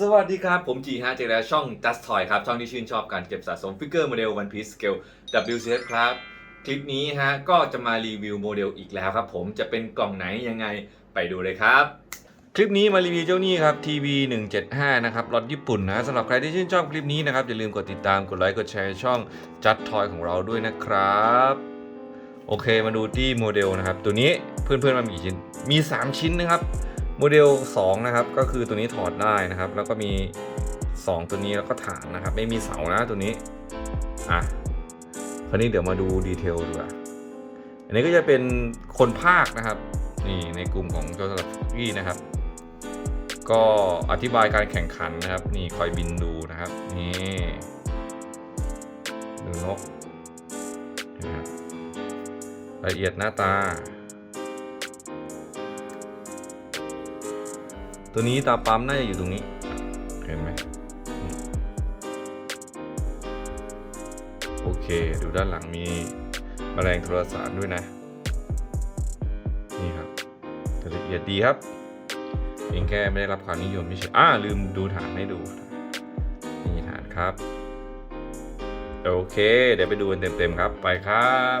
สวัสดีครับ ผมจีฮะเจอแล้วช่อง Just Toy ครับ ช่องที่ชื่นชอบการเก็บสะสมฟิกเกอร์โมเดล One Piece Scale WCS ครับ คลิปนี้ฮะ ก็จะมารีวิวโมเดลอีกแล้วครับผมจะเป็นกล่องไหนยังไงไปดูเลยครับ คลิปนี้มารีวิวเจ้านี่ครับ TV 175 นะครับรถญี่ปุ่นนะสำหรับใครที่ชื่นชอบคลิปนี้นะครับ อย่าลืมกดติดตามกดไลค์กดแชร์ช่อง Just Toy ของเราด้วยนะครับ โอเคมาดูที่โมเดลนะครับตัวนี้เพื่อนๆมันมีกี่ชิ้นมี 3 ชิ้นนะครับ โมเดล 2 นะครับ ก็คือตัวนี้ถอดได้นะครับ แล้วก็มี 2 ตัวนี้แล้วก็ฐานนะครับ ไม่มีเสานะตัวนี้ อะ คราวนี้เดี๋ยวมาดูดีเทลดีกว่า อันนี้ก็จะเป็นคนภาคนะครับ นี่ในกลุ่มของโจสลับกี้นะครับ ก็อธิบายการแข่งขันนะครับ นี่คอยบินดูนะครับ นี่ดูนกนะครับละเอียดหน้าตา ตัวนี้ตาปั๊มน่าจะอยู่ตรงนี้ เห็นไหมโอเค ดูด้านหลังมีแมลงโทรสารด้วยนะ นี่ครับแต่ละเอียดดีครับเพียงแค่ไม่ได้รับความนิยมไม่ใช่อ่าลืมดูฐานให้ดูนี่ฐานครับ โอเค เดี๋ยวไปดูกันเต็มๆครับ ไปครับ